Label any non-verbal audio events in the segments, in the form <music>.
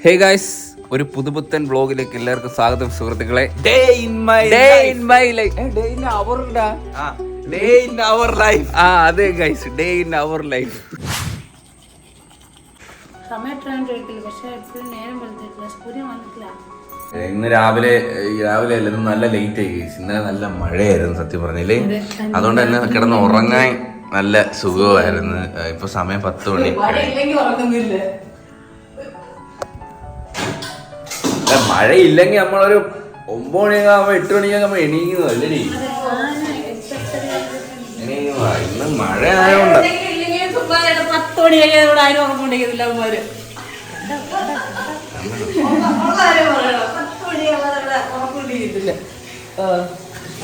Hey guys ഒരു പുതുപുത്തൻ ബ്ലോഗിലേക്ക് എല്ലാവർക്കും സ്വാഗതം സുഹൃത്തുക്കളെ. Day in my day in my life day in our day in our life ആ അതെ guys day in our life ഇന്ന് രാവിലെ രാവിലെ അല്ല നല്ല ലേറ്റ് ആയി. ഇന്നലെ നല്ല മഴയായിരുന്നു സത്യം പറഞ്ഞില്ലേ അതുകൊണ്ട് തന്നെ കിടന്ന് ഉറങ്ങാൻ നല്ല സുഖമായിരുന്നു. ഇപ്പൊ സമയം പത്ത് മണി. മഴയില്ലെങ്കിൽ നമ്മളൊരു ഒമ്പത് മണിയൊക്കെ ആകുമ്പോ എട്ട് മണിയൊക്കെ നമ്മൾ എണീക്കുന്നതല്ലേ അല്ലേ ഇന്ന് മഴ ആയതുകൊണ്ട് പത്ത് അവന്മാര്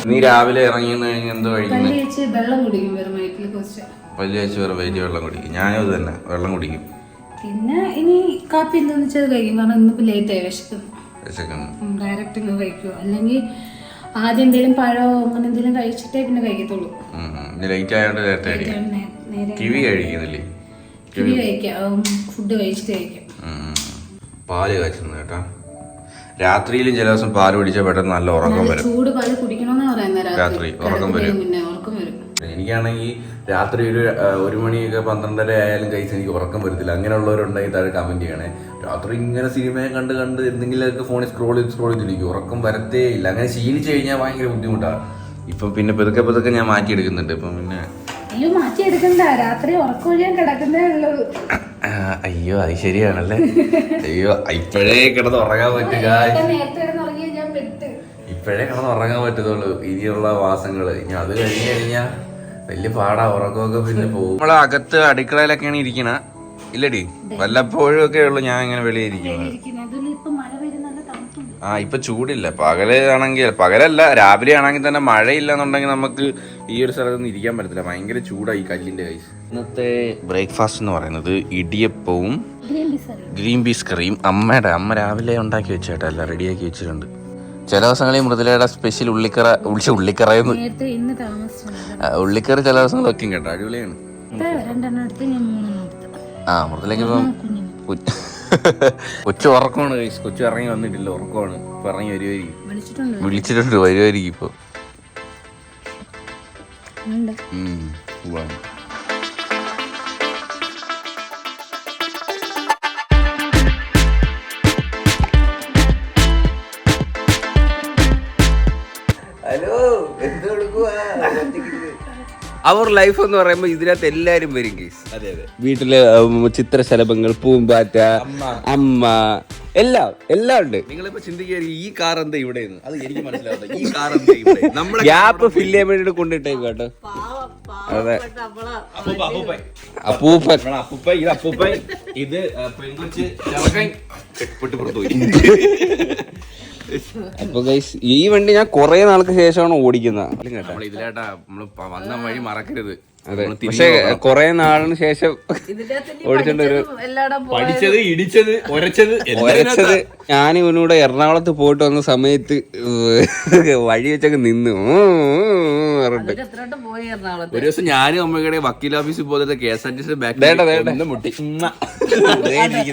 നീ രാവിലെ ഇറങ്ങിന്ന് കഴിഞ്ഞ എന്തോ കഴിക്കുന്നത് വെള്ളം കുടിക്കും വെറും വലിയ ആഴ്ച വേറെ വലിയ വെള്ളം കുടിക്കും. ഞാനും അത് തന്നെ വെള്ളം കുടിക്കും. പിന്നെ ഇനി കാപ്പി എന്താന്ന് വെച്ചാൽ കഴിക്കും. കാരണം ഇന്നിപ്പോ ലേറ്റ് ആയി വിശക്കുന്നു. ഡയറക്റ്റ് ഇങ്ങ് കഴിക്കുക അല്ലെങ്കിൽ ആദ്യം എന്തെങ്കിലും പഴമോ അങ്ങനെ എന്തെങ്കിലും കഴിച്ചിട്ടേ പിന്നെ കഴിക്കത്തുള്ളൂ. ലേറ്റ് ആയതുകൊണ്ട് നേരത്തെ കഴിക്കും. കിവി കഴിക്കുന്നില്ലേ? കിവി കഴിക്കാം. ഫുഡ് കഴിച്ചിട്ട് കഴിക്കാം. പാൽ കാച്ചുന്നു കേട്ടാ. രാത്രിയിലും ചില ദിവസം പാൽ പിടിച്ചാൽ പെട്ടെന്ന് നല്ല ഉറക്കം വരും. ചൂട് പാൽ കുടിക്കണമെന്നാ പറയുന്നത് രാത്രി. ഉറക്കം വരും. എനിക്കാണെങ്കിൽ രാത്രി ഒരു ഒരു മണിയൊക്കെ പന്ത്രണ്ടര ആയാലും കഴിച്ച് എനിക്ക് ഉറക്കം വരത്തില്ല. അങ്ങനെയുള്ളവരുണ്ടെങ്കിൽ താഴെ കമന്റ് ചെയ്യണേ. രാത്രി ഇങ്ങനെ സിനിമയെ കണ്ട് കണ്ട് എന്തെങ്കിലുമൊക്കെ ഫോണിൽ സ്ക്രോൾ ചെയ്ത് സ്ക്രോൾ ചെയ്തിരിക്കും ഉറക്കം വരത്തേ ഇല്ല. അങ്ങനെ ശീലിച്ചു കഴിഞ്ഞാൽ ഭയങ്കര ബുദ്ധിമുട്ടാണ് ഇപ്പം പിന്നെ പതുക്കെ പതുക്കെ ഞാൻ മാറ്റിയെടുക്കുന്നുണ്ട്. ഇപ്പം പിന്നെ അയ്യോ മാറ്റി എടുക്കണ്ട രാത്രി ഉറക്കം ഒഴിയാൻ കിടക്കുന്നേ ഉള്ളൂ. അയ്യോ അത് ശരിയാണല്ലേ? അയ്യോ ഇപ്പോഴേ കിടന്ന് ഉറങ്ങാൻ പറ്റുക. ഇപ്പൊ നേരത്തെ കിടന്ന് ഞാൻ പെട്ട്. ഇപ്പോഴേ കിടന്ന് ഉറങ്ങാൻ പറ്റത്തുള്ളൂ. ഇനിയുള്ള വാസങ്ങൾ. ഇനി അത് കഴിഞ്ഞ് കഴിഞ്ഞാൽ വലിയ പാടാ. ഉറക്കമൊക്കെ പിന്നെ പോകും. നമ്മളെ അകത്ത് അടുക്കളയിലൊക്കെയാണ് ഇരിക്കണ. ഇല്ലടി. വല്ലപ്പോഴും ഒക്കെ ഉള്ളു ഞാൻ ഇങ്ങനെ വെളിയിരിക്കുന്നത് ആ ഇപ്പൊ ചൂടില്ല. പകലാണെങ്കിൽ പകലല്ല രാവിലെ ആണെങ്കിൽ തന്നെ മഴയില്ലെന്നുണ്ടെങ്കിൽ നമുക്ക് ഈ ഒരു സ്ഥലത്ത് സ്ഥലത്തൊന്നും ഇരിക്കാൻ പറ്റത്തില്ല. ഭയങ്കര ചൂടായി കല്ലിന്റെ കൈ ഇന്നത്തെ ബ്രേക്ക്ഫാസ്റ്റ് എന്ന് പറയുന്നത് ഇടിയപ്പവും ഗ്രീൻ പീസ് കറിയും. അമ്മയുടെ അമ്മ രാവിലെ ഉണ്ടാക്കി വെച്ചേട്ടാ എല്ലാം റെഡിയാക്കി വെച്ചിട്ടുണ്ട്. ചില ദിവസങ്ങളിൽ മൃദുലയുടെ സ്പെഷ്യൽ ഉള്ളിക്കറ ഉള്ളിച്ച ഉള്ളിക്കറയെന്ന്. ഉള്ളിക്കറി ചില ദിവസങ്ങളൊക്കെ കേട്ടോ. അടിപൊളിയാണ്. മൂന്നെണ്ണം ആ മൃദുലേക്ക് ഇപ്പം <laughs> കൊച്ചു ഉറക്കമാണ്. കൊച്ചു ഇറങ്ങി വന്നിട്ടില്ല ഉറക്കമാണ്. ഇപ്പൊ ഇറങ്ങി വരുമായിരിക്കും വിളിച്ചിട്ടുണ്ട്. വരുവായിരിക്കും വരുമായിരിക്കും ഇപ്പൊ ഉം, അവർ ലൈഫ് എന്ന് പറയുമ്പോൾ ഇതിനകത്ത് എല്ലാരും വരും കേസ് അതെ അതെ. വീട്ടിൽ ചിത്രശലഭങ്ങൾ പൂമ്പാറ്റ അമ്മ. എല്ലാം എല്ലാം ഉണ്ട്. നിങ്ങളിപ്പോ ചിന്തിക്കുകയായിരിക്കും ഈ കാർ എന്താ ഇവിടെ അത് എനിക്ക് മനസ്സിലാവുന്നത് ഈ കാർ എന്താ ഇവിടെ ഗ്യാപ്പ് ഫില്ല് ചെയ്യാൻ വേണ്ടിട്ട് കൊണ്ടിട്ടേക്ക് കേട്ടോ. അതെ. അപ്പൂപ്പ അപ്പൂപ്പ ഇത് അപ്പൂപ്പ ഇത് ആ, പെൺകൊച്ച് ചെറുക്കൻ. പെട്ട് പുറത്തു പോയി <laughs> അപ്പൊ ഗൈസ് ഈ വണ്ടി ഞാൻ കുറെ നാൾക്ക് ശേഷമാണ് ഓടിക്കുന്നത്. ഇതിലേട്ടാ നമ്മൾ വന്ന വഴി മറക്കരുത്. അതെ. പക്ഷെ. കുറെ നാളിന് ശേഷം ഓടിച്ചോണ്ട് ഒരു പഠിച്ചത് ഇടിച്ചത് ഒരച്ചത് ഒരച്ചത് ഞാൻ ഇവനൂടെ എറണാകുളത്ത് പോയിട്ട് വന്ന സമയത്ത് <laughs> വഴി വെച്ചൊക്കെ നിന്നു. ഒരു ദിവസം ഞാനും അമ്മയുടെ വക്കീൽ ഓഫീസിൽ പോയത് K S R T C. Back മുട്ടി.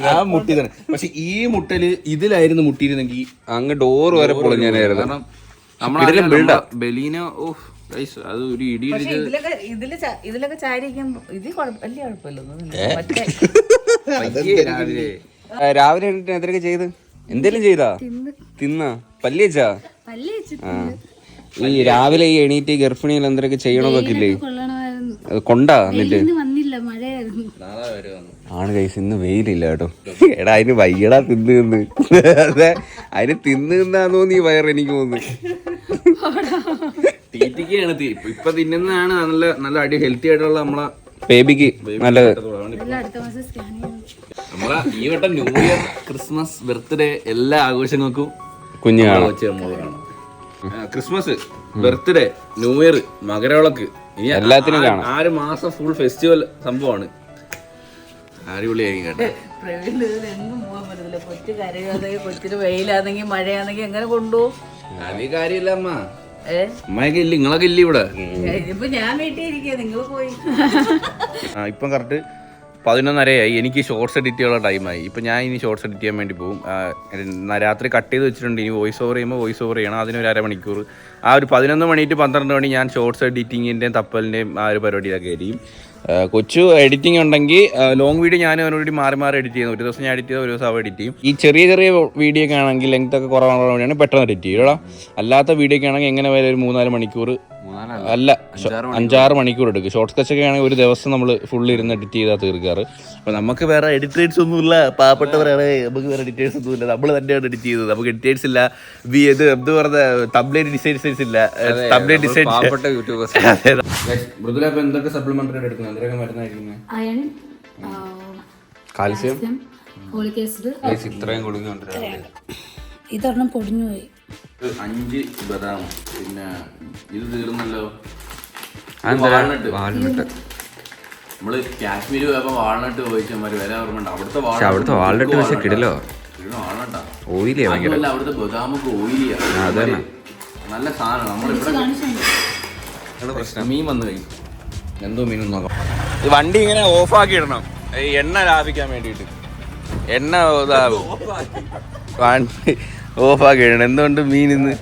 ആ മുട്ടി തന്നെ. പക്ഷെ ഈ മുട്ടൽ ഇതിലായിരുന്നു മുട്ടിയിരുന്നെങ്കിൽ അങ്ങ് ഡോർ വരെ പൊളിഞ്ഞാനായിരുന്നു. ബലീന ഓഹ് അത് ഒരു ഇടി ഇടിച്ച് ഇതിലൊക്കെ ഇതിൽ ച- ഇതിലൊക്കെ കുഴപ്പ- വലിയ കുഴപ്പമില്ല രാവിലെ. ആ, രാവിലെ എണീറ്റ് എന്തൊക്കെ ചെയ്ത്? എന്തേലും ചെയ്താ? തിന്ന. പല്ലിയച്ചാ ആ. ഈ രാവിലെ ഈ എണീറ്റ് ഗർഭിണിയിൽ എന്തൊക്കെ ചെയ്യണമെന്നൊക്കെ ഇല്ലേ കൊള്ളണമായിരുന്നു. അത് കൊണ്ടാ എന്നിട്ട്? ഇന്ന് വന്നില്ല മഴയായിരുന്നു. നാളെ വന്നു. ആണ് കൈസ് ഇന്ന് വെയിലില്ല കേട്ടോ. എടാ അതിന് വയ്യടാ തിന്ന് തിന്ന് അതെ അതിന് തിന്ന് തിന്നാന്ന് തോന്നി ഈ വയർ എനിക്ക് തോന്നുന്നു തീറ്റിക്കാണ് തീ- ഇപ്പൊ- തിന്നുന്നതാണ് നല്ല നല്ല അടി ഹെൽത്തി ആയിട്ടുള്ള നമ്മളെ ബേബിക്ക് നല്ല നമ്മളെ ഈ വട്ടം ന്യൂ ഇയർ ക്രിസ്മസ് ബർത്ത്ഡേ എല്ലാ ആഘോഷങ്ങൾക്കും കുഞ്ഞു വെച്ച് കാണാം. Christmas birthday new year Makaravilakku. ഇനി എല്ലാത്തിനും കാണാം. ആറ് മാസം ഫുൾ ഫെസ്റ്റിവൽ സംഭവമാണ്. അടിപൊളിയായിരിക്കും കേട്ടോ. പ്രവീണിന് ഇതിൽ എങ്ങും പോകാൻ പറ്റത്തില്ല. കൊച്ചു കരയാണെങ്കിൽ കൊച്ചിന് വെയിലാണെങ്കിൽ മഴയാണെങ്കിൽ എങ്ങനെ കൊണ്ടുപോകും? അത് കാര്യമില്ല അമ്മ. അമ്മയൊക്കെ ഇല്ല നിങ്ങളൊക്കെ ഇല്ല ഇവിടെ. ഇപ്പൊ കറക്റ്റ് പതിനൊന്നരയായി. എനിക്ക് ഷോർട്സ് എഡിറ്റ് ചെയ്യാനുള്ള ടൈമായി ഇപ്പം ഞാൻ ഇനി ഷോർട്സ് എഡിറ്റ് ചെയ്യാൻ വേണ്ടി പോകും. രാത്രി കട്ട് ചെയ്ത് വെച്ചിട്ടുണ്ട്. ഇനി വോയിസ് ഓവർ ചെയ്യുമ്പോൾ വോയിസ് ഓവർ ചെയ്യണം. അതിനൊരു അരമണിക്കൂർ. ആ ഒരു പതിനൊന്ന് മണി ടു പന്ത്രണ്ട് മണി ഞാൻ ഷോർട്സ് എഡിറ്റിങ്ങിന്റെയും തപ്പലിന്റെയും ആ ഒരു പരിപാടിയിലൊക്കെ ആയിരിക്കും കൊച്ചു എഡിറ്റിംഗ് ഉണ്ടെങ്കിൽ ലോങ് വീഡിയോ ഞാൻ അവനോട് മാറി മാറി എഡിറ്റ് ചെയ്യുന്നു. ഒരു ദിവസം ഞാൻ എഡിറ്റ് ചെയ്ത് ഒരു ദിവസം അവ എഡിറ്റ് ചെയ്യും. ഈ ചെറിയ ചെറിയ വീഡിയോ ഒക്കെ ആണെങ്കിൽ ലെങ്ത് ഒക്കെ കുറവാണുള്ള വേണ്ടിയാണ് പെട്ടെന്ന് എഡിറ്റ് ചെയ്യും അല്ലാത്ത വീഡിയോ ഒക്കെ ആണെങ്കിൽ എങ്ങനെ വരെ? ഒരു മൂന്നാൽ മണിക്കൂർ. അല്ല അഞ്ചാറ് മണിക്കൂർ. എടുക്കും. ഷോർട്ട് സ്കെച്ച് ഒക്കെ ആണെങ്കിൽ ഒരു ദിവസം നമ്മൾ ഫുള്ള് ഇരുന്ന് എഡിറ്റ് ചെയ്താൽ തീർക്കാറ്. അപ്പൊ നമുക്ക് വേറെ എഡിറ്റേഴ്സ് ഒന്നുമില്ല. പാവപ്പെട്ടവരാണ് നമുക്ക് വേറെ എഡിറ്റേഴ്സ് ഒന്നുമില്ല. നമ്മൾ തന്നെയാണ് എഡിറ്റ് ചെയ്തത് നമുക്ക് എഡിറ്റേഴ്സ് ഇല്ല. വി ഇത് എന്ത് പറഞ്ഞ തബ്ലേറ്റ് ഡിസൈൻസ് ഇല്ല. തബ്ലേറ്റ് ഡിസൈൻസ് പാവപ്പെട്ട യൂട്യൂബേഴ്സ് <laughs> മൃദുല അപ്പോൾ എന്തൊക്കെ സപ്ലിമെന്ററി എടുക്കുന്നത്? എന്തൊക്കെ മരുന്നായിരിക്കുന്നത് അയൺ കാൽസ്യം? ആസിഡ് ഇത്രയും കൊടുക്കുന്നുണ്ട് ഇതൊരെണ്ണം പൊടിഞ്ഞു പോയി. അഞ്ച് ബദാം പിന്നെ ഇത് തീർന്നല്ലോ. വാൾനട്ട്. നമ്മൾ കാശ്മീർ പോയപ്പോ വാൾനട്ട് ചോദിച്ചമാര് വില ഓർമ്മയുണ്ട്. അവിടുത്തെ പക്ഷെ അവിടുത്തെ വാൾനട്ട് പക്ഷെ കിടിലോ. വാൾനട്ടാ. ഓയിലിയാ ഭയങ്കര. അതുമല്ല അവിടുത്തെ ബദാമൊക്കെ ഓയിലിയാ അതന്നെ. നല്ല സാധനം നമ്മളിവിടെ മീൻ വന്നു കഴിഞ്ഞു എന്തോ മീൻ നോക്കാം. ഈ വണ്ടി ഇങ്ങനെ ഓഫ് ആക്കി ഇടണം. ഈ എണ്ണ ലാഭിക്കാൻ വേണ്ടിട്ട് എണ്ണ ഓഫ് ആക്കി ഇടണം. എന്തുകൊണ്ട് മീൻ ഇന്ന്?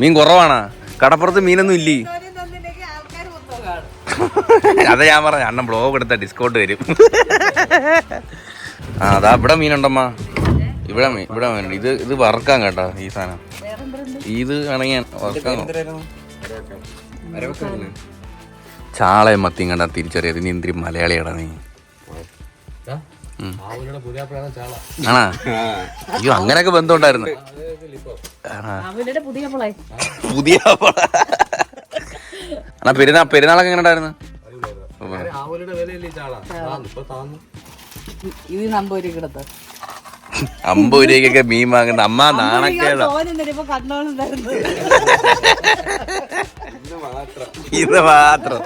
മീൻ കുറവാണോ. കടപ്പുറത്ത് മീനൊന്നും ഇല്ലേ? അതാ ഞാൻ പറഞ്ഞ അണ്ണൻ ബ്ലോഗ് എടുത്ത ഡിസ്കൗണ്ട് വരും. ആ അതാ ഇവിടെ മീനുണ്ടമ്മ ഇവിടെ മീൻ ഇവിടെ മീനുണ്ട് ഇത് ഇത് വറക്കാൻ കേട്ടോ ഈ സാധനം. ഇത് വേണമെങ്കിൽ വറക്കാൻ ചാളയും മത്തിയും കണ്ടാ തിരിച്ചറിയാം. ഇതിന് എന്തിരി മലയാളിയാടാ നീ. ആണാ? അയ്യോ അങ്ങനെയൊക്കെ ബന്ധമുണ്ടായിരുന്നു. പുതിയ പിള്ളേ പെരുന്നാ പെരുന്നാൾ പെരുന്നാളൊക്കെ എങ്ങനെ ഉണ്ടായിരുന്നു? ഇത് കിടത്ത് അമ്പത് രൂപയ്ക്കൊക്കെ മീൻ വാങ്ങണ്ട. അമ്മ നാണക്കേടോ. ഇത് മാത്രം.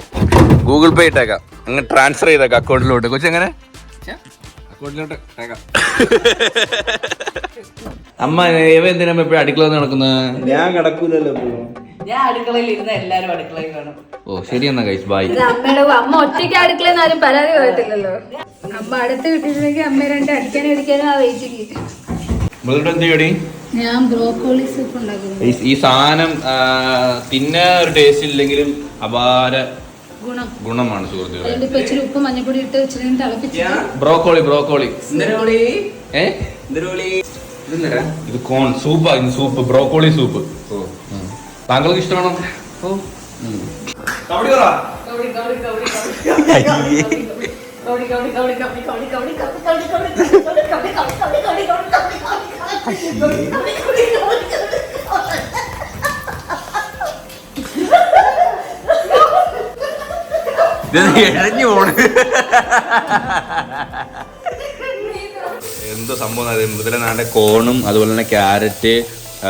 ഗൂഗിൾ പേ ഇട്ടേക്കാം. അങ്ങ് ട്രാൻസ്ഫർ ചെയ്തേക്കാം അക്കൗണ്ടിലോട്ട്. കൊച്ചെങ്ങനെ അക്കൗണ്ടിലോട്ട് അമ്മ എന്തിനാ എപ്പോഴും അടുക്കള നടക്കുന്നത് ഞാൻ കിടക്കൂലല്ലോ ഞാൻ അടുക്കളയിൽ ഇരുന്ന് എല്ലാരും അടുക്കളയിൽ കാണും. ഓ ശരി എന്നാ കഴിച്ചു ബായ് അമ്മയുടെ അമ്മ ഒറ്റയ്ക്ക് അടുക്കളയിൽ ആരും പരാതി പറയത്തില്ലല്ലോ. അമ്മ അടുത്ത് വിട്ടിരുന്നെങ്കിൽ അമ്മ രണ്ട് അടിക്കാനും ആ എന്ത് ചെയ്യടി ഞാൻ ബ്രോക്കോളി സൂപ്പ് ഉണ്ടാക്കുന്നു. ഈ- ഈ സാധനം ആ, ഒരു ടേസ്റ്റ് ഇല്ലെങ്കിലും അപാര ഗുണം. ഗുണമാണ് സുഹൃത്തുക്കളെ. അതിന്റെ ഇപ്പൊ ഇച്ചിരി ഉപ്പ് മഞ്ഞപ്പൊടി ഇട്ട് ഇച്ചിരി ഞാൻ ബ്രോക്കോളി ബ്രോക്കോളി. ഏ? ഇത് corn soup soup broccoli soup ഉം. താങ്കൾക്ക് ഇഷ്ടമാണോ പോണ് എന്തോ സംഭവം അത് മൃദുല നാന്റെ കോണും അതുപോലെ തന്നെ ക്യാരറ്റ്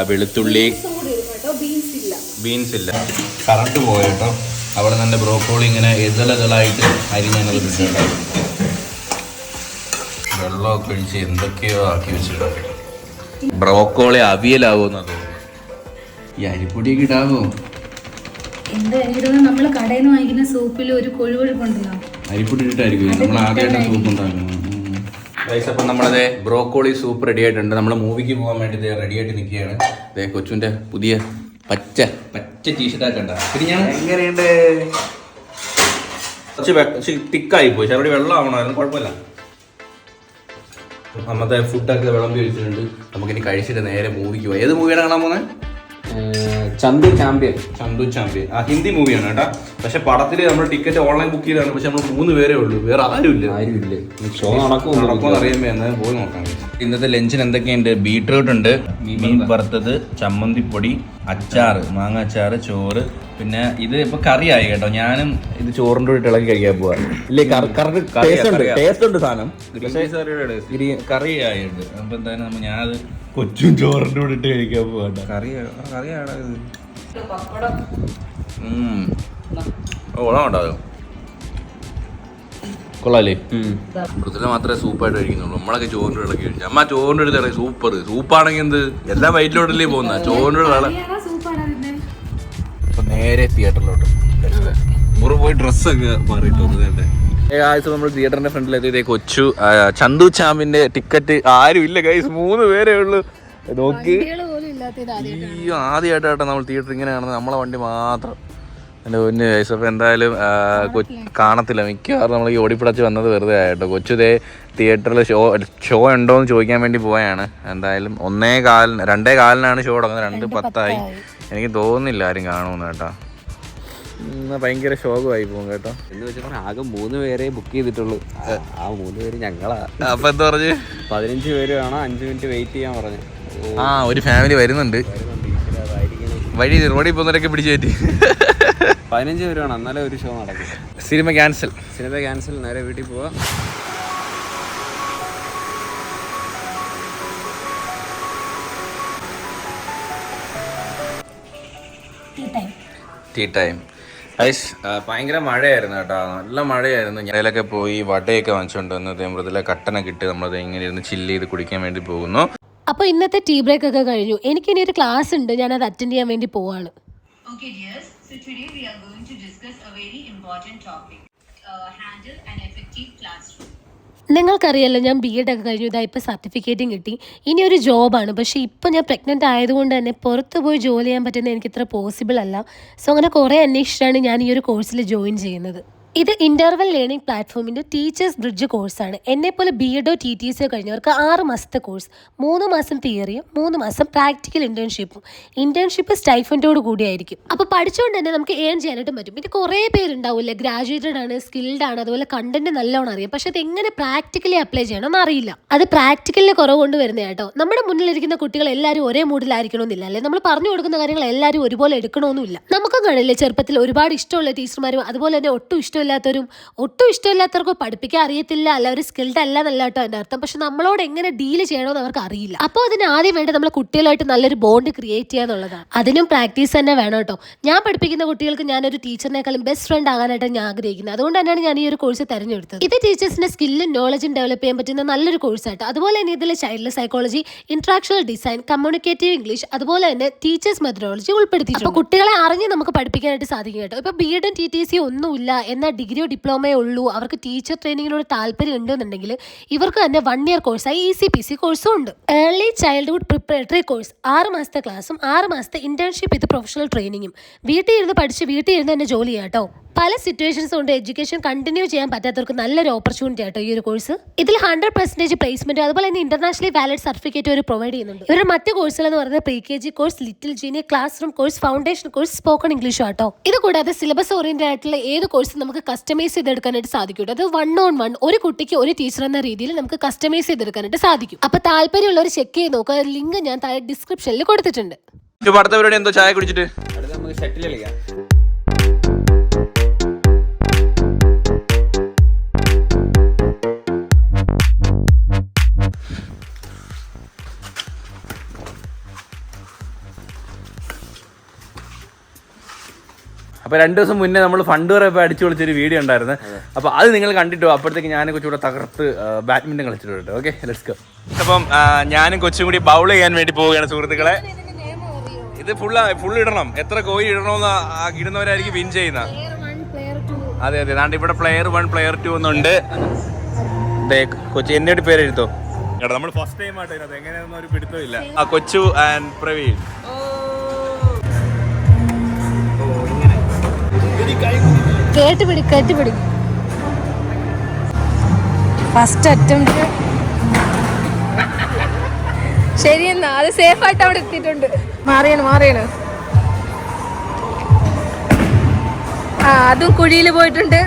വെളുത്തുള്ളി ബീൻസ് ഇല്ല. കറണ്ട് പോയട്ടോ അവിടെ നിന്ന് ബ്രോക്കോളി ഇങ്ങനെ എതളകളായിട്ട് അരിഞ്ഞത് കിട്ടുന്നുണ്ടായിരുന്നു വെള്ളമൊക്കെ ഒഴിച്ച് എന്തൊക്കെയോ ആക്കി വെച്ചിട്ടുണ്ട് ബ്രോക്കോളി അവിയലാവുമെന്നാ തോന്നുന്നു. ഈ അരിപ്പൊടിയൊക്കെ ഇടാവോ എന്താ എനിക്കിടുന്ന നമ്മൾ കടയിൽ നിന്ന് വാങ്ങിക്കുന്ന സൂപ്പിൽ ഒരു കൊഴുകൊഴുപ്പുണ്ടല്ലോ അരിപ്പൊടി ഇട്ടിട്ടായിരിക്കും. നമ്മൾ ആദ്യമായിട്ട് സൂപ്പ് ഉണ്ടാക്കുന്നത്. ഗൈസ് അപ്പം നമ്മളത് ബ്രോക്കോളി സൂപ്പ് റെഡി ആയിട്ടുണ്ട്. നമ്മൾ മൂവിക്ക് പോകാൻ വേണ്ടി റെഡി ആയിട്ട് നിൽക്കുകയാണ്. ദേ കൊച്ചുവിന്റെ പുതിയ പച്ച പച്ച ടീഷർട്ടാക്കണ്ട പിന്നെ ഞാൻ എങ്ങനെയുണ്ട്? കുറച്ച് തിക്കായി പോയി. ചെറുപടി വെള്ളം ആവണമായിരുന്നു. കുഴപ്പമില്ല. അന്നത്തെ ഫുഡൊക്കെ വിളമ്പി വെച്ചിട്ടുണ്ട്. നമുക്കിനി കഴിച്ചിട്ട് നേരെ മൂവിക്ക് പോയി ഏത് മൂവിയാണ് കാണാൻ പോകുന്നത്? ചന്തു ചാമ്പ്യൻ ചന്തു ചാമ്പ്യൻ ആ ഹിന്ദി മൂവിയാണ് കേട്ടാ. പക്ഷെ പടത്തിൽ നമ്മൾ ടിക്കറ്റ് ഓൺലൈൻ ബുക്ക് ചെയ്താണ് പക്ഷെ നമ്മൾ മൂന്ന് പേരേ ഉള്ളൂ. വേറെ ആരും ഇല്ല ആരും ഇല്ല ഷോ നടക്കും നടക്കുമെന്ന് അറിയുമ്പോ എന്തായാലും പോയി നോക്കാം. ഇന്നത്തെ ലഞ്ചിന് എന്തൊക്കെയുണ്ട്? ബീട്രൂട്ട് ഉണ്ട് മീൻ വറുത്തത് ചമ്മന്തിപ്പൊടി അച്ചാറ് മാങ്ങ അച്ചാറ് ചോറ്. പിന്നെ ഇത് ഇപ്പൊ കറിയായി കേട്ടോ. ഞാനും ഇത് ചോറിന്റെ കൂടെ ഇളക്കി കഴിക്കാൻ പോവാ. ഇല്ലേ കറക്റ്റ് ടേസ്റ്റ് ഉണ്ട് ടേസ്റ്റ് ഉണ്ട് സാധനം. കറിയായിട്ടുണ്ട്. അപ്പൊ എന്തായാലും ഞാൻ ഞാനത് കൊച്ചും ചോറിന്റെ കൂടെ ഇട്ട് കഴിക്കാൻ പോവാ കറി കറിയാണ് ഇത്. ഉം. ഓ, കൊള്ളാം കേട്ടോ അത്. കൊള്ളാല്ലേ മൃദുല മാത്രമേ സൂപ്പായിട്ട് കഴിക്കുന്നുള്ളൂ. നമ്മളൊക്കെ ചോറിന്റെ ഇടയ്ക്ക് കഴിച്ചു. അമ്മ ചോറിന്റെ അടുത്ത് ഇടയ്ക്ക് സൂപ്പർ സൂപ്പാണെങ്കിൽ എന്ത്? എല്ലാം വയറ്റിലോട്ടല്ലേ പോകുന്ന ചോറിന്റെ ഇട അപ്പൊ നേരെ തിയേറ്ററിലോട്ട്. മുറി പോയി ഡ്രസ്സൊക്കെ മാറിയിട്ട് വന്നതല്ലേ? ഏകാഴ്ച നമ്മൾ തിയേറ്ററിന്റെ ഫ്രണ്ടിലെത്തിയത് കൊച്ചു ചന്തു ചാമിന്റെ ടിക്കറ്റ് ആരും ഇല്ല കൈസ് മൂന്ന് പേരേ ഉള്ളൂ. നോക്കി. ഈ ആദ്യമായിട്ടാണ്. നമ്മൾ തിയേറ്റർ ഇങ്ങനെ കാണുന്നത്. നമ്മളെ വണ്ടി മാത്രം. എന്റെ ഗൈസ് അപ്പോൾ എന്തായാലും കാണത്തില്ല. മിക്കവാറും നമ്മൾ ഈ ഓടിപ്പിടച്ച് വന്നത് വെറുതെ ആയിട്ടോ. കൊച്ചുതേ തിയേറ്ററിൽ ഷോ ഷോ ഉണ്ടോ എന്ന് ചോദിക്കാൻ വേണ്ടി പോയാണ്. എന്തായാലും ഒന്നേ കാലിന് രണ്ടേ കാലിനാണ് ഷോ തുടങ്ങുന്നത്. രണ്ട് പത്തായി. എനിക്ക് തോന്നുന്നില്ല ആരും കാണുമെന്ന് കേട്ടോ. എന്നാ ഭയങ്കര ശോകമായി പോകും കേട്ടോ. എന്ന് വെച്ചാൽ ആകെ മൂന്ന് പേരെ ബുക്ക് ചെയ്തിട്ടുള്ളൂ. ആ മൂന്ന് പേര് ഞങ്ങളാ. അപ്പൊ എന്താ പറഞ്ഞു? പതിനഞ്ച് പേര് വേണം അഞ്ച് മിനിറ്റ് വെയിറ്റ് ചെയ്യാൻ പറഞ്ഞു. ആ ഒരു ഫാമിലി വരുന്നുണ്ട്. വഴി റോഡിൽ പോകുന്നവരൊക്കെ പിടിച്ചു കയറ്റി. പതിനഞ്ച് പേര് വേണം. എന്നാലേ ഒരു ഷോ നടക്കും. Cinema cancel. Cinema cancel. നേരെ വീട്ടിൽ പോവാ. ടീ ടൈം ഐസ് ഭയങ്കര മഴയായിരുന്നു കേട്ടോ. നല്ല മഴയായിരുന്നു. ഞാനൊക്കെ പോയി വടയൊക്കെ വാങ്ങിച്ചുകൊണ്ട് വന്ന് മൃദുല കട്ടനൊക്കെ ഇട്ട് നമ്മളത് ഇങ്ങനെ ഇരുന്ന് ചില്ല് ചെയ്ത് കുടിക്കാൻ വേണ്ടി പോകുന്നു. അപ്പോൾ ഇന്നത്തെ ടീ ബ്രേക്ക് ഒക്കെ കഴിഞ്ഞു. എനിക്ക് ഇനി ഒരു ക്ലാസ് ഉണ്ട്. ഞാൻ അത് അറ്റൻഡ് ചെയ്യാൻ വേണ്ടി പോവാണ്. Okay. So today we are going to discuss a very important topic: uh, handle an effective classroom. നിങ്ങൾക്കറിയാലോ ഞാൻ ബി എഡ് ഒക്കെ കഴിഞ്ഞു ഇതാ ഇപ്പോൾ സർട്ടിഫിക്കറ്റും കിട്ടി. ഇനി ഒരു ജോബാണ് പക്ഷേ ഇപ്പോൾ ഞാൻ പ്രഗ്നന്റ് ആയതുകൊണ്ട് തന്നെ പുറത്ത് പോയി ജോലി ചെയ്യാൻ പറ്റുന്ന എനിക്ക് ഇത്ര പോസിബിൾ അല്ല. സോ അങ്ങനെ കുറേ അന്വേഷിച്ചാണ് ഞാൻ ഈ ഒരു കോഴ്സിൽ ജോയിൻ ചെയ്യുന്നത്. ഇത് ഇന്റർവൽ ലേണിംഗ് പ്ലാറ്റ്ഫോമിന്റെ ടീച്ചേഴ്സ് ബ്രിഡ്ജ് കോഴ്സാണ് എന്നെപ്പോലെ ബി എഡോ ടി ടി സിയോ കഴിഞ്ഞവർക്ക് ആറ് മാസത്തെ കോഴ്സ് മൂന്ന് മാസം തിയറിയും മൂന്ന് മാസം പ്രാക്ടിക്കൽ ഇന്റേൺഷിപ്പും ഇന്റേൺഷിപ്പ് സ്റ്റൈഫന്റോട് കൂടിയായിരിക്കും അപ്പോൾ പഠിച്ചുകൊണ്ട് തന്നെ നമുക്ക് ഏൺ ചെയ്യാനായിട്ട് പറ്റും. ഇത് കുറേ പേരുണ്ടാവില്ലേ? ഗ്രാജുവേറ്റഡ് ആണ് സ്കിൽഡ് ആണ് അതുപോലെ കണ്ടന്റ് നല്ലോണം അറിയാം. പക്ഷെ അത് എങ്ങനെ പ്രാക്ടിക്കലി അപ്ലൈ ചെയ്യണം അറിയില്ല. അത് പ്രാക്ടിക്കലിന് കുറവ് കൊണ്ട് വരുന്ന കേട്ടോ നമ്മുടെ മുന്നിലിരിക്കുന്ന കുട്ടികൾ എല്ലാവരും ഒരേ മൂഡിലായിരിക്കണമെന്നില്ല അല്ലെ? നമ്മൾ പറഞ്ഞു കൊടുക്കുന്ന കാര്യങ്ങൾ എല്ലാവരും ഒരുപോലെ എടുക്കണമെന്നില്ല നമുക്കും കാണില്ലേ? ചെറുപ്പത്തിൽ ഒരുപാട് ഇഷ്ടമുള്ള ടീച്ചർമാരും അതുപോലെ തന്നെ ഒട്ടും ഇഷ്ടമില്ലാത്തവരും ഒട്ടും ഇഷ്ടമില്ലാത്തവർക്ക് പഠിപ്പിക്കാൻ അറിയത്തില്ല. അല്ല അവർ സ്കിൽഡ് അല്ല എന്നല്ല കേട്ടോ എന്റെ അർത്ഥം. പക്ഷെ നമ്മളോട് എങ്ങനെ ഡീൽ ചെയ്യണമെന്ന് അവർക്ക് അറിയില്ല. അപ്പോൾ അതിന് ആദ്യം വേണ്ടത് നമ്മൾ കുട്ടികളായിട്ട് നല്ലൊരു ബോണ്ട് ക്രിയേറ്റ് ചെയ്യുക എന്നുള്ളതാണ്. അതിനും പ്രാക്ടീസ് തന്നെ വേണം കേട്ടോ. ഞാൻ പഠിപ്പിക്കുന്ന കുട്ടികൾക്ക് ഞാനൊരു ടീച്ചറിനേക്കാളും ബെസ്റ്റ് ഫ്രണ്ട് ആകാനായിട്ട് ഞാൻ ആഗ്രഹിക്കുന്നത്. അതുകൊണ്ട് തന്നെയാണ് ഞാൻ ഈ ഒരു കോഴ്സ് തിരഞ്ഞെടുത്തത്. ഇത് ടീച്ചേഴ്സിന്റെ സ്കില്ലും നോളജും ഡെവലപ്പ് ചെയ്യാൻ പറ്റുന്ന നല്ലൊരു കോഴ്സായിട്ട് അതുപോലെ തന്നെ ഇതിൽ child psychology instructional design communicative English അതുപോലെ തന്നെ ടീച്ചേഴ്സ് മെത്തഡോളജി ഉൾപ്പെടുത്തി അപ്പോൾ കുട്ടികളെ അറിഞ്ഞ് നമുക്ക് പഠിപ്പിക്കാനായിട്ട് സാധിക്കും കേട്ടോ. ഇപ്പോൾ ബി എഡും ടി ടി സി ഒന്നുമില്ല എന്നാൽ ഡിഗ്രിയോ ഡിപ്ലോമയോ ഉള്ളൂ അവർക്ക് ടീച്ചർ ട്രെയിനിങ്ങിനോട് താല്പര്യം ഉണ്ടെന്നുണ്ടെങ്കിൽ ഇവർക്ക് തന്നെ വൺ ഇയർ കോഴ്സായി ഇ സി പി സി കോഴ്സും ഉണ്ട്. ഏർലി ചൈൽഡ്ഹുഡ് പ്രിപ്പറേറ്ററി കോഴ്സ് ആറ് മാസത്തെ ക്ലാസ്സും ആറ് മാസത്തെ ഇന്റേൺഷിപ്പ് ഇത് പ്രൊഫഷണൽ ട്രെയിനിങ്ങും വീട്ടിൽ ഇരുന്ന് പഠിച്ച് വീട്ടിൽ ഇരുന്ന് തന്നെ ജോലി ചെയ്യാം കേട്ടോ പല സിറ്റുവേഷൻസ് കൊണ്ട് എഡ്യൂക്കേഷൻ കണ്ടിന്യൂ ചെയ്യാൻ പറ്റാത്തവർക്ക് നല്ലൊരു ഓപ്പർച്യൂണിറ്റി ആട്ടോ ഈ ഒരു കോഴ്സ് ഇതിൽ ഹൺഡ്രഡ് പെർസെന്റേജ് പ്ലേസ്മെന്റ് അതുപോലെ തന്നെ ഇന്റർനാഷണലി വാലിഡ് സർട്ടിഫിക്കറ്റ് ഒരു പ്രൊവൈഡ് ചെയ്യുന്നുണ്ട്. ഇവരുടെ മറ്റ് കോഴ്സുകൾ എന്ന് പറയുന്നത് pre K G course little junior class room course foundation course spoken English ആട്ടോ. ഇത് കൂടാതെ സിലബസ് ഓറിയന്റഡ് ആയിട്ടുള്ള ഏത് കോഴ്സ് നമുക്ക് കസ്റ്റമൈസ് ചെയ്തെടുക്കാനായിട്ട് സാധിക്കും. അത് വൺ ഓൺ വൺ ഒരു കുട്ടിക്ക് ഒരു ടീച്ചർ എന്ന രീതിയിൽ നമുക്ക് കസ്റ്റമൈസ് ചെയ്തെടുക്കാനായിട്ട് സാധിക്കും. അപ്പൊ താല്പര്യമുള്ളവർ ചെക്ക് ചെയ്ത് നോക്കുക. ലിങ്ക് ഞാൻ താഴെ ഡിസ്ക്രിപ്ഷനിൽ കൊടുത്തിട്ടുണ്ട്. ഇപ്പൊ അടുത്ത പരിപാടി എന്തോ ചായ കുടിച്ചിട്ട്? അടുത്ത നമുക്ക് ഷട്ടിൽ കളിക്കാം. അപ്പൊ രണ്ടു ദിവസം മുന്നേ നമ്മൾ ഫണ്ട് വരെ അടിച്ചു വിളിച്ചൊരു വീഡിയോ ഉണ്ടായിരുന്നു. അപ്പൊ അത് നിങ്ങൾ കണ്ടിട്ടോ അപ്പോഴത്തേക്ക് ഞാൻ കൊച്ചുകൂടെ തകർത്ത് ബാഡ്മിന്റൺ കളിച്ചിട്ടുണ്ട്. ഓക്കെ ലെറ്റ്സ് ഗോ അപ്പം ഞാനും കൊച്ചും കൂടി ബൗൾ ചെയ്യാൻ വേണ്ടി പോവുകയാണ് സുഹൃത്തുക്കളെ. ഇത് ഫുള്ള് ഫുൾ ഇടണം. എത്ര കോഴി ഇടണമെന്ന് ആ ഇടുന്നവരായിരിക്കും വിൻ ചെയ്യുന്ന. അതെ അതെ. അതാണ്ട് ഇവിടെ പ്ലെയർ വൺ പ്ലെയർ ടു എന്നുണ്ട്. ദേ, കൊച്ചു എന്നെ ഒരു പേര് എഴുത്തോ കേട്ടോ നമ്മൾ ഫസ്റ്റ് ടൈം ആയിട്ട് എങ്ങനെയാണെന്ന് ഒരു പിടുത്തമില്ല. ആ കൊച്ചു ആൻഡ് പ്രവീൺ. കേട്ടുപിടി കേട്ടുപിടി. ഫസ്റ്റ് അറ്റംപ്റ്റ് ശരി എന്നാ അത് സേഫ് ആയിട്ട് അവിടെ എത്തിയിട്ടുണ്ട്. മാറിയാണ് മാറിയാണ്. ആ അതും കുഴിയിൽ പോയിട്ടുണ്ട്.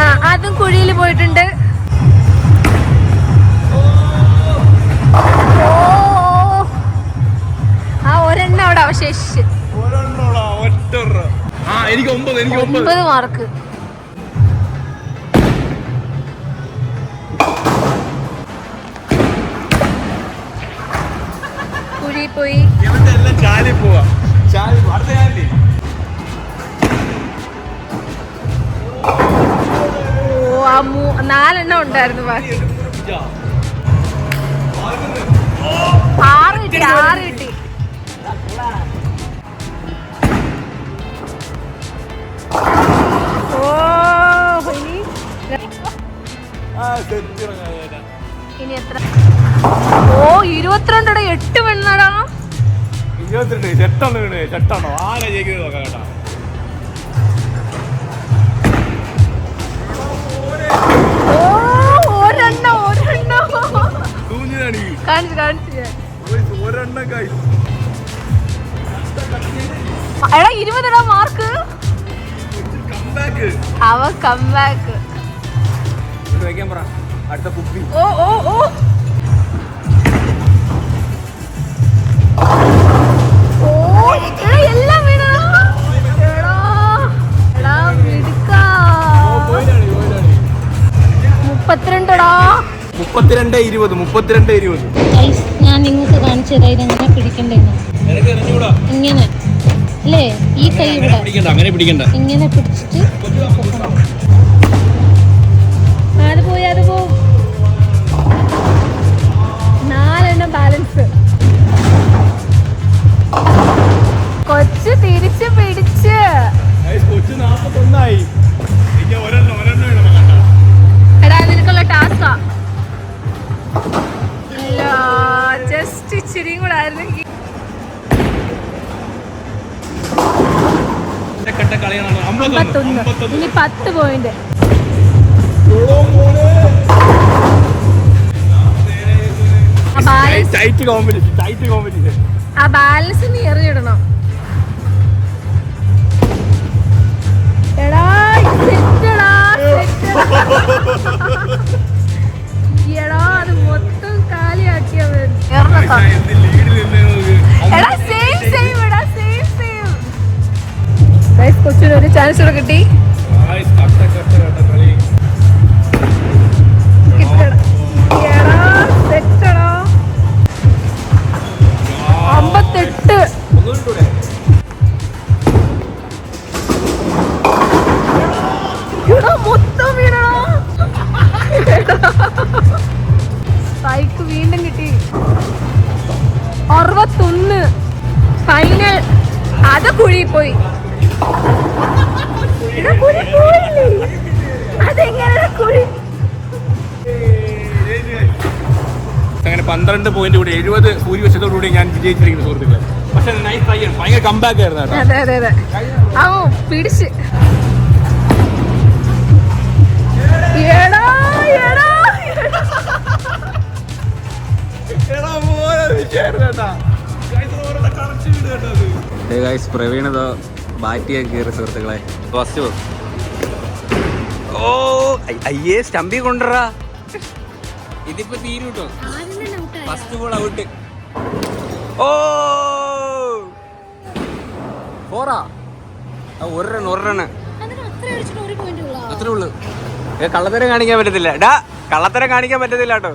ആ അതും കുഴിയിൽ പോയിട്ടുണ്ട്. ആ ഒരെണ്ണം അവിടെ അവശേഷിച്ച്. ആ എനിക്ക് ഒമ്പത് എനിക്ക് ഒമ്പത്. മാർക്ക് കുഴി പോയി. എല്ലാം ചാലി പോവാ. ചാലി അടുത്ത ചാലി. ഓ ആ മൂ നാലെണ്ണം ഉണ്ടായിരുന്നു ബാക്കി. ആറ് കിട്ടി ആറ് ഓ ഇനി? ഇനി എത്ര? ഓ ഇരുപത്തിരണ്ടട എട്ട് വെണ്ണടാ ഇരുപത്തിരണ്ട് ചെട്ടാണ് വീണ് ചെട്ടാണോ ആരാ ജയിക്കുന്നത് നോക്കാം കേട്ടാ. ഒരെണ്ണം ഒരെണ്ണം. കാണിച്ചു കാണിച്ചു ഒരെണ്ണം എടാ ഇരുപതെടാ മാർക്ക് അവ കംബാക്ക് അടുത്ത കുപ്പി. ഓ ഓ ഓ. ഓ എല്ലാം വീണു എടാ എടാ മിടുക്കാ. മുപ്പത്തിരണ്ടടാ. മുപ്പത്തിരണ്ട് ഇരുപത് മുപ്പത്തിരണ്ട് ഇരുപത്. ഞാൻ നിങ്ങൾക്ക് കാണിച്ചു തരാം ഇതെങ്ങനെ പിടിക്കണ്ടെന്ന് ഇങ്ങനെ. അല്ലേ? ഈ കൈ ഇവിടെ പിടിക്കണ്ട അങ്ങനെ പിടിക്കണ്ട. ഇങ്ങനെ പിടിച്ചിട്ട് അമ്പത്തൊന്ന്. ഇനി പത്ത് പോയിന്റ് ആ ബാലൻസ് നീ എറിയിടണം എടാ സെറ്റടാ എടാ അത് മൊത്തം കാലിയാക്കിയവൻ എടാ സെയിം സെയിം ഗൈസ് കൊച്ചിന് ഒരു ചാൻസ് കൂടെ കിട്ടി. കട്ട കട്ട കട്ട പന്ത്രണ്ട് പോയിന്റ് കൂടി എഴുപത് ഭൂരിപക്ഷത്തോടുകൂടി ഞാൻ വിജയിച്ചിരിക്കുന്നു സുഹൃത്തുക്കളെ. പക്ഷെ നൈസ് ഭയങ്കര കമ്പാക്ക് ആയിരുന്നു കേട്ടോ. അതെ അതെ അതെ. ആ പിടിച്ച്. പ്രവീണത എടാ എടാ. പ്രവീണതോ ബാറ്റ് ചെയ്യാൻ കയറി സുഹൃത്തുക്കളെ. ഫസ്റ്റ് ഓ അയ്യേ സ്റ്റമ്പി കൊണ്ടുവരാ. ഇതിപ്പോ തീരും കേട്ടോ. ഫസ്റ്റ് ബോൾ ഔട്ട് ഓ! ഫോറാ ഒരു റൺ ഒരു റണ് അത്രേ ഉള്ളു. കള്ളത്തരം കാണിക്കാൻ പറ്റത്തില്ല. ഡാ കള്ളത്തരം കാണിക്കാൻ പറ്റത്തില്ല കേട്ടോ.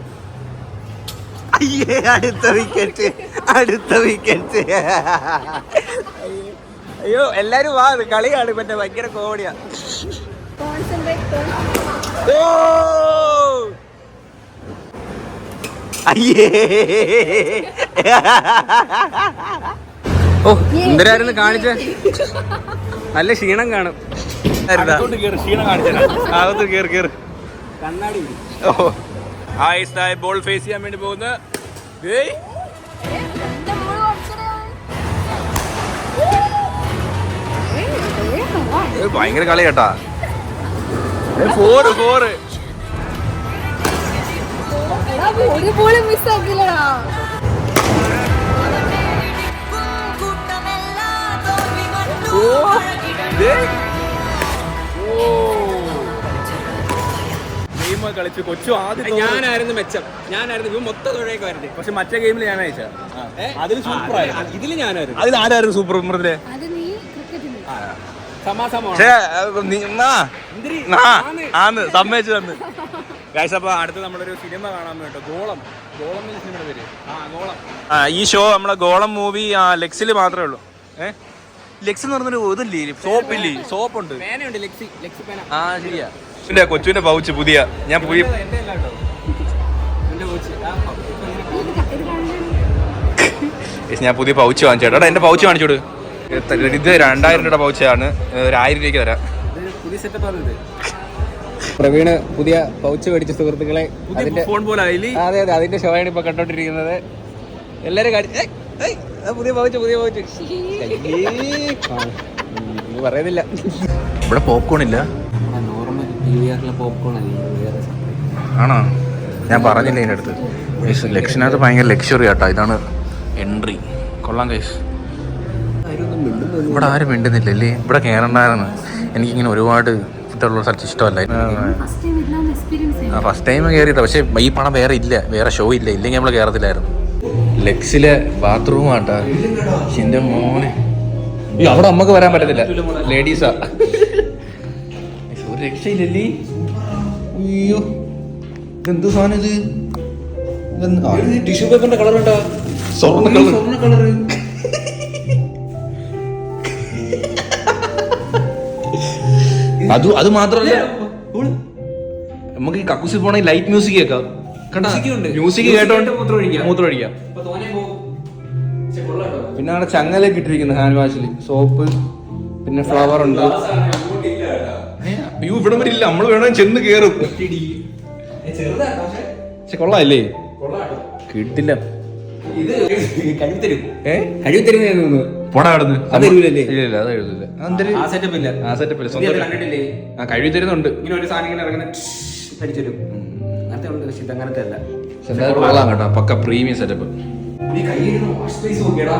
അയ്യേ അടുത്ത വിക്കറ്റ് അടുത്ത വിക്കറ്റ് അയ്യോ എല്ലാരും വാ കളി കളിയാണ്. മറ്റേ ഭയങ്കര കോമഡിയാ ഓ! അയ്യേ. ഓ എന്തിനായിരുന്നു കാണിച്ചേ? നല്ല ക്ഷീണം കാണും. അകത്ത് കേറി കേറി. കണ്ണാടി. ഓ. ആയിസ്തായ ബോൾ ഫേസ് ചെയ്യാൻ വേണ്ടി പോകുന്ന ഭയങ്കര കളി കേട്ടാ ഫോറ് ഫോറ്. ഒരു പോളി മിസ്സാക്കില്ലടാ. കളിച്ച് കൊച്ചു ആദ്യം ഞാനായിരുന്നു മെച്ചം. ഞാനായിരുന്നു ഇവ മൊത്തം തുഴയൊക്കെ പക്ഷെ മറ്റേ ഗെയിമിൽ ഞാൻ അയച്ച അതിൽ സൂപ്പർ ആയിരുന്നു. ഇതിൽ ഞാനായിരുന്നു. അതിൽ ആരായിരുന്നു സൂപ്പർ മൃദുലെ സമാസമാണ്. സമ്മതിച്ചു തന്ന്. ഗൈസ് അപ്പൊ അടുത്ത് നമ്മളൊരു സിനിമ കാണാൻ വേണ്ടി ഗോളം. ഗോളം സിനിമയുടെ പേര്. ആ ഗോളം. ആ ഈ ഷോ നമ്മളെ ഗോളം മൂവി ലെക്സിൽ മാത്രമേ ഉള്ളൂ. ഏ? ലെക്സ് എന്ന് പറഞ്ഞൊരു ഇതില്ലേ? സോപ്പില്ലേ സോപ്പുണ്ട് ആ ശരിയാ. കൊച്ചുവിന്റെ കൊച്ചുവിന്റെ പൗച്ച് പുതിയ. ഞാൻ പുതിയ ഞാൻ പുതിയ പൗച്ച് വാങ്ങിച്ചേട്ടാ എന്റെ പൗച്ച് കാണിച്ചോട്. ഇത് രണ്ടായിരം രൂപയുടെ പൗച്ചാണ്. ഒരു ആയിരം രൂപയ്ക്ക് തരാം. പുതിയ സെറ്റപ്പ് പ്രവീണ് പുതിയ പൗച്ച് മേടിച്ച സുഹൃത്തുക്കളെ അതിന്റെ ഫോൺ പോലെ അതെ അതെ അതിന്റെ ഷോയാണ് ഇപ്പൊ കണ്ടോണ്ടിരിക്കുന്നത്. എല്ലാരും പുതിയ പൗച്ച് പുതിയ പൗച്ച്. പറയുന്നില്ല. ഇവിടെ പോപ്കോൺ ഇല്ല? നോർമൽ പോപ്കോൺ അല്ലേ വേറെ ആണോ? ഞാൻ പറഞ്ഞില്ല ഇതിന്റെ അടുത്ത്. ലക്ഷനകത്ത് ഭയങ്കര ലക്ഷറി ആട്ടോ. ഇതാണ് എൻട്രി കൊള്ളാം കൈസ് ഇവിടെ ആരും മിണ്ടുന്നില്ല അല്ലേ ഇവിടെ കയറണ്ടായിരുന്നു എനിക്കിങ്ങനെ ഒരുപാട് ഇതുള്ള സ്ഥലത്ത് ഇഷ്ടമല്ല. ഫസ്റ്റ് ടൈം കയറിയത് പക്ഷേ ഈ പണം വേറെ ഇല്ല. വേറെ ഷോ ഇല്ല. ഇല്ലെങ്കിൽ നമ്മൾ കയറത്തില്ലായിരുന്നു ലെക്സിലെ ബാത്റൂം ആട്ടാ. എന്റെ എന്റെ മോനെ അവിടെ നമുക്ക് വരാൻ പറ്റത്തില്ല. ലേഡീസാ ഒരു രക്ഷയില്ലല്ലേ? അയ്യോ. എന്ത് സാധനം ഇത്? ടിഷ്യൂ പേപ്പറിന്റെ കളർ ഉണ്ടാ സ്വർണ കളർ അത്. അത് മാത്രമല്ല നമുക്ക് ഈ കക്കൂസിൽ പോണ ലൈറ്റ് മ്യൂസിക് കേൾക്കാം. മ്യൂസിക് കേട്ടോണ്ട് മൂത്രം ഒഴിക്കാം. പിന്നെ അവിടെ ചങ്ങലൊക്കെ ഇട്ടിരിക്കുന്നു ഹാൻഡ് വാഷിൽ സോപ്പ് പിന്നെ ഫ്ലവർ ഉണ്ട്. അയ്യോ ഇവിടെ വരില്ല നമ്മൾ വേണം ചെന്ന് കേറും. പക്ഷെ. കൊള്ളാല്ലേ കിട്ടില്ല. ഏഹ് കഴിവ് തരുന്ന പോടാ അവിടുന്ന്. അത് തരൂലല്ലേ? ഇല്ല ഇല്ല അത് എഴുതില്ല. അതെന്തൊരു ആ സെറ്റപ്പ് ഇല്ല. ആ സെറ്റപ്പ് ഇല്ല. സ്വന്തം കണ്ടിട്ടില്ലേ? ആ കഴിവ് തരുന്നുണ്ട്. ഇങ്ങനെ ഒരു സാധനം ഇങ്ങനെ ഇറങ്ങുന്ന അടിച്ചൊരു അങ്ങനത്തെ ഉണ്ട് പക്ഷെ ഇത് അങ്ങനത്തെ അല്ല. പക്ഷെ എന്തായാലും കൊള്ളാം കേട്ടോ. പക്ക പ്രീമിയം സെറ്റപ്പ് നീ കയ്യിൽ വാഷ് സ്പേസ് നോക്കിയടാ.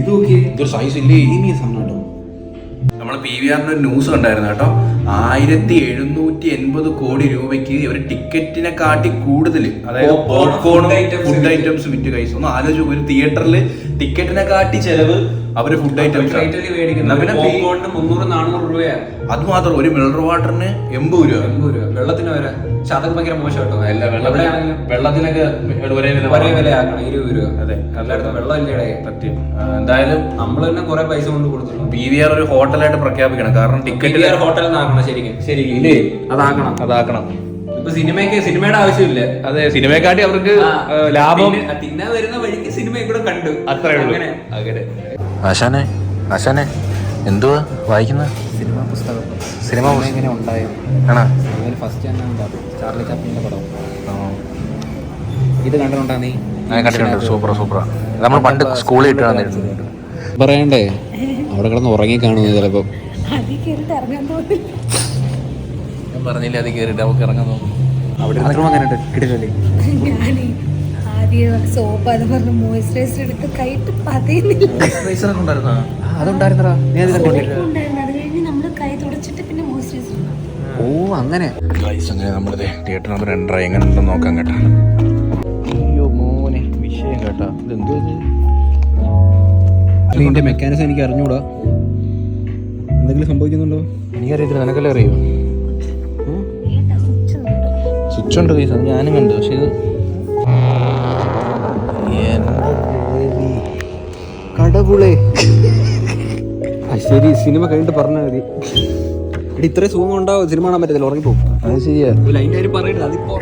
ഇത് നോക്കിയേ. ഇതൊരു സൈസ് ഇല്ലേ? പ്രീമിയം സാധനം കേട്ടോ. നമ്മൾ പി വി ആറിന്റെ ഒരു ന്യൂസ് ഉണ്ടായിരുന്നു കേട്ടോ. ആയിരത്തി എഴുന്നൂറ്റി എൺപത് കോടി രൂപയ്ക്ക് ഇവർ ടിക്കറ്റിനെ കാട്ടി കൂടുതൽ അതായത് പോപ്കോണും ഫുഡ് ഐറ്റംസ് വിറ്റ് കഴിച്ചു ഒന്ന് ആലോചിച്ചു ഒരു തിയേറ്ററിൽ ടിക്കറ്റിനെ കാട്ടി ചെലവ് അവർ ഫുഡ് ഐറ്റംസ് അത് മാത്രം ഒരു മിനറൽ വാട്ടറിന് എൺപത് രൂപ. എൺപത് രൂപ. വെള്ളത്തിന് വരെ. പക്ഷെ അതൊക്കെ ഭയങ്കര മോശമായിട്ടോ അല്ല എവിടെയാണെങ്കിലും വെള്ളത്തിനൊക്കെ ഒരേ വില ഒരേ വില ആക്കണം ഇരുപത് രൂപ. അതെ. എല്ലായിടത്തും വെള്ളം ഇല്ലേ സത്യം. എന്തായാലും നമ്മൾ തന്നെ കുറെ പൈസ കൊണ്ട് കൊടുത്തിട്ടുണ്ട്. പി വി ആർ ഒരു ഹോട്ടലായിട്ട് പ്രഖ്യാപിക്കണം. കാരണം ടിക്കറ്റ് ഹോട്ടൽ ഹോട്ടലിൽ നിന്ന് ആക്കണം ശരിക്കും. ശരിക്കും. ഇല്ലേ? അതാക്കണം. അതാക്കണം. ഇപ്പൊ സിനിമയ്ക്ക് സിനിമയുടെ ആവശ്യമില്ല. അതെ സിനിമയെക്കാട്ടി അവർക്ക് ലാഭം തിന്ന- തിന്നാൻ വരുന്ന വഴിക്ക് സിനിമയെ കൂടെ കണ്ടു. അത്രേ ഉള്ളൂ. അങ്ങനെ. ആശാനെ ആശാനെ എന്തുവാ വായിക്കുന്ന? സിനിമാ പുസ്തകം. സിനിമ പുസ്തകം. എങ്ങനെ ഉണ്ടായോ? ആണോ? അതിൽ ഫസ്റ്റ് തന്നെ ചാർലി ചാപ്ലിന്റെ പടം. ഇത് കണ്ടിട്ടുണ്ടാ നീ? ഞാൻ കണ്ടിട്ടുണ്ട്. സൂപ്പർ സൂപ്പർ നമ്മൾ പണ്ട് സ്കൂളിൽ ഇട്ട് വന്നിട്ടുണ്ട് പറയണ്ടേ? അവിടെ കിടന്ന് ഉറങ്ങി കാണുന്നു ചിലപ്പോ. അതിൽ ഇറങ്ങാൻ തോന്നില്ല ഞാൻ പറഞ്ഞില്ല അത് കയറിയിട്ട് നമുക്ക് ഇറങ്ങാൻ തോന്നുന്നു. അവിടെ കിട്ടില്ലേ ആദ്യം സോപ്പ് അത് പറഞ്ഞ് മോയ്സ്ചറൈസർ എടുത്ത് കൈയിട്ട് പതയുന്നില്ല. അത് കഴിഞ്ഞ് നമ്മൾ കൈ തുടച്ചിട്ട് പിന്നെ മോയ്സ്ചറൈസർ ഓ അങ്ങനെ. അങ്ങനെ നമ്മൾ തിയേറ്റർ നമ്പർ രണ്ടായി എങ്ങനെ ഉണ്ടെന്ന് നോക്കാം കേട്ടോ. അയ്യോ മോനെ. വിഷയം കേട്ടോ. ഇതെന്തോ ഇത്? ഇതിന്റെ മെക്കാനിസം എനിക്ക് അറിഞ്ഞൂടാ. എന്തെങ്കിലും സംഭവിക്കുന്നുണ്ടോ? എനിക്കറിയത്തില്ല. നിനക്കല്ലേ അറിയോ? സ്വിച്ച് ഉണ്ട് അത് ഞാനും കണ്ടു. പക്ഷേ ഇത് ആ ശരി സിനിമ കഴിഞ്ഞിട്ട് പറഞ്ഞാൽ മതി. അവിടെ ഇത്രയും സുഖം ഉണ്ടാവും സിനിമ കാണാൻ പറ്റത്തില്ല ഉറങ്ങിപ്പോകും അത് ശരിയാ. അതിപ്പോ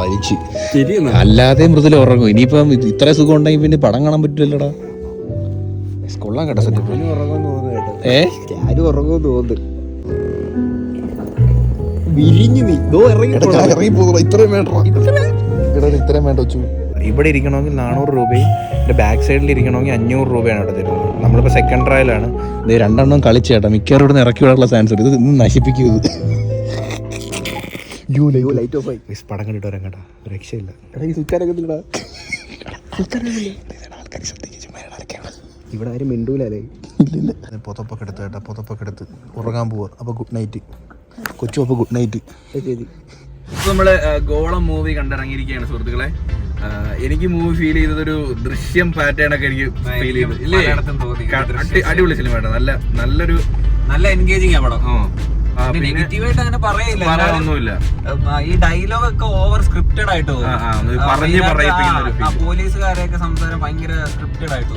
വലിച്ച് അല്ലാതെ മൃദുല ഉറങ്ങും. ഇനിയിപ്പം ഇത് ഇത്ര സുഖം ഉണ്ടെങ്കിൽ പിന്നെ പടം കാണാൻ പറ്റില്ലടാ സ്കൂളിലാ കേട്ടോ സെറ്റപ്പ് ഉറങ്ങും തോന്നുന്നു കേട്ടോ. ഏ? ആരും ഉറങ്ങുമെന്ന് തോന്നുന്നു. വിരിഞ്ഞു നീ. ദോ ഇറങ്ങി ഇത്രയും വേണ്ട. ഇത്രയും വേണ്ട വെച്ചു ഇവിടെ ഇരിക്കണമെങ്കിൽ നാനൂറ് രൂപയും എന്റെ ബാക്ക് സൈഡിൽ ഇരിക്കണമെങ്കിൽ അഞ്ഞൂറ് രൂപയാണ് ഇവിടെ തരുന്നത്. നമ്മളിപ്പോൾ സെക്കൻഡ് ട്രയലാണ് ഇത് രണ്ടെണ്ണം കളിച്ച് ചേട്ടാ മിക്കവാറും ഇവിടെ നിന്ന് ഇറക്കി വിടാനുള്ള ചാൻസ് ഉണ്ട്. ഇത് ഇന്ന് നശിപ്പിക്കും ഇത്. ലൈറ്റ് ഓഫ് ആയി പടം കണ്ടിട്ട് വരാൻ കേട്ടോ. രക്ഷയില്ല. ഈ സുൽത്താനൊക്കെ ആൾക്കാർ ഇടയ്ക്കാണ്. ഇവിടെ ആരും മിണ്ടൂലേ ഇല്ലില്ല പുതപ്പൊക്കെ എടുത്ത് കേട്ടോ. പുതപ്പൊക്കെ എടുത്ത് ഉറങ്ങാൻ പോവുക അപ്പോൾ ഗുഡ് നൈറ്റ് കൊച്ചു അപ്പോൾ ഗുഡ് നൈറ്റ് ശരി നമ്മൾ ഗോളം മൂവി കണ്ടിറങ്ങിയിരിക്കുകയാണ് സുഹൃത്തുക്കളെ. എനിക്ക് മൂവി ഫീൽ ചെയ്തത് ഒരു ദൃശ്യം പാറ്റേൺ ഒക്കെ എനിക്ക് ഫീൽ ചെയ്തു ഇല്ലേ. അടിപൊളി സിനിമ നല്ല നല്ലൊരു നല്ല എൻഗേജിങ് ആ പടം. നെഗറ്റീവായിട്ട് അങ്ങനെ പറയില്ല ഈ ഡയലോഗ് ഒക്കെ ഓവർ സ്ക്രിപ്റ്റഡ് ആയിട്ട്. പോലീസുകാരെയൊക്കെ സംസാരം ഭയങ്കര സ്ക്രിപ്റ്റഡ് ആയിട്ട്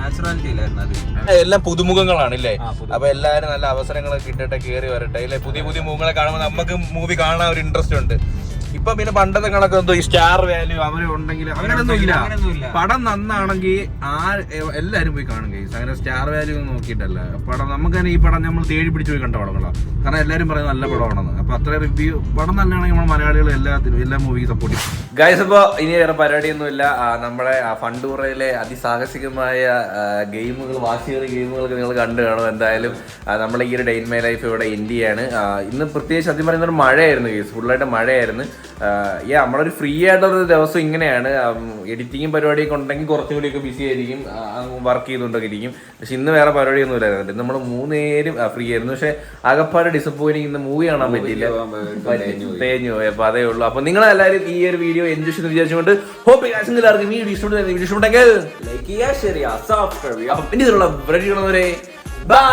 നാച്ചുറാലിറ്റി ഇല്ലായിരുന്നു അത്. എല്ലാം പുതുമുഖങ്ങളാണ് ഇല്ലേ? അപ്പൊ എല്ലാരും നല്ല അവസരങ്ങളൊക്കെ കിട്ടട്ടെ കേറി വരട്ടെ ഇല്ലേ? പുതിയ പുതിയ മുഖങ്ങളെ കാണുമ്പോൾ നമുക്ക് മൂവി കാണാൻ ഒരു ഇൻട്രസ്റ്റ് ഉണ്ട്. ഇപ്പൊ പിന്നെ പണ്ടത്തെ കണക്ക് എന്തോ ഈ സ്റ്റാർ വാല്യൂ അവർ ഉണ്ടെങ്കിൽ അങ്ങനെയൊന്നും ഇല്ല പടം നന്നാണെങ്കിൽ ആ എല്ലാരും പോയി കാണും കേസ് അങ്ങനെ സ്റ്റാർ വാല്യൂ ഒന്നും നോക്കിയിട്ടല്ല. പടം നമുക്ക് തന്നെ ഈ പടം നമ്മൾ തേടി പിടിച്ച് പോയി കണ്ട പടങ്ങളാണ് കാരണം എല്ലാരും പറയുന്നത് നല്ല പടമാണെന്ന്. അപ്പൊ അത്ര റിവ്യൂ പടം നല്ലതാണെങ്കിൽ നമ്മൾ മലയാളികൾ എല്ലാത്തിനും എല്ലാ മൂവിക്ക് സപ്പോർട്ട് ചെയ്യും. ഗൈസ് ഇപ്പൊ ഇനി വേറെ പരിപാടിയൊന്നുമില്ല. നമ്മുടെ ആ ഫണ്ടൂറയിലെ അതിസാഹസികമായ ഗെയിമുകൾ വാശിയേറി ഗെയിമുകളൊക്കെ നിങ്ങൾ കണ്ടു കാണും എന്തായാലും. നമ്മൾ ഈ ഒരു ഡെയിൻ മൈ ലൈഫ് ഇവിടെ ഇന്ത്യയാണ് ഇന്ന് പ്രത്യേകിച്ച് സത്യം പറയുന്ന ഒരു മഴയായിരുന്നു ഗൈസ് ഫുള്ളായിട്ട് മഴയായിരുന്നു. ഈ നമ്മളൊരു ഫ്രീ ആയിട്ടുള്ള ദിവസം ഇങ്ങനെയാണ്. എഡിറ്റിങ്ങും പരിപാടിയൊക്കെ ഉണ്ടെങ്കിൽ കുറച്ചും ഒക്കെ ബിസി ആയിരിക്കും. വർക്ക് ചെയ്തുകൊണ്ടൊക്കെ ഇരിക്കും. പക്ഷെ ഇന്ന് വേറെ പരിപാടിയൊന്നും ഇല്ലായിരുന്നു നമ്മൾ മൂന്ന് പേരും ഫ്രീ ആയിരുന്നു. പക്ഷെ ആകപ്പാട് ഡിസപ്പോയിന്റിങ് ഇന്ന് മൂവി കാണാൻ പറ്റിയില്ല. തേഞ്ഞു പോയി. അപ്പൊ അതേ ഉള്ളൂ. അപ്പൊ നിങ്ങൾ എല്ലാവരും ഈ ഒരു വീഡിയോ എൻജോയ് ചെയ്ത് വിചാരിച്ചുകൊണ്ട് ഹോപ്പ് എല്ലാവർക്കും ഈ വീഡിയോ ഇഷ്ടപ്പെട്ടു. വീഡിയോ ഇഷ്ടപ്പെട്ടെങ്കിൽ ലൈക്ക് ചെയ്യുക ഷെയർ ചെയ്യുക സബ്സ്ക്രൈബ് ചെയ്യുക. പിന്നെ ഇതിലുള്ള ബൈ